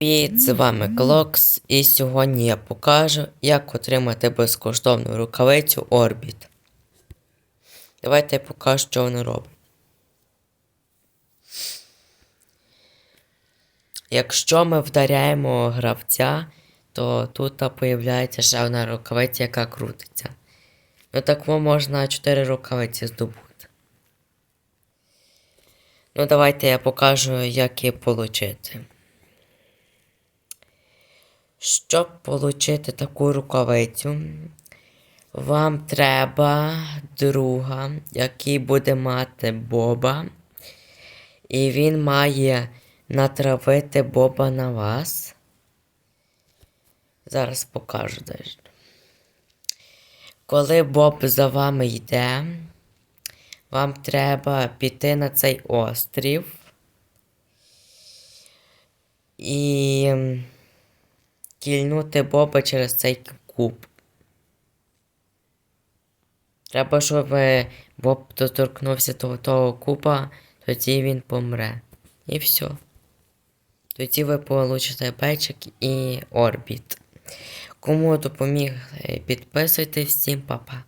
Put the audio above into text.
Привіт, з вами Клокс, і сьогодні я покажу, як отримати безкоштовну рукавицю Orbit. Давайте я покажу, що вона робить. Якщо ми вдаряємо гравця, то тут появляється ще одна рукавиця, яка крутиться. Ну так можна 4 рукавиці здобути. Ну давайте я покажу, як її отримати. Щоб отримати таку рукавицю, вам треба друга, який буде мати Боба. І він має натравити Боба на вас. Зараз покажу дещо. Коли Боб за вами йде, вам треба піти на цей острів. І кільнути Боба через цей куб. Треба, щоб е, Боб доторкнувся до того куба, тоді він помре. І все. Тоді ви получите печик і орбіт. Кому допоміг, е, підписуйтесь всім, па-па.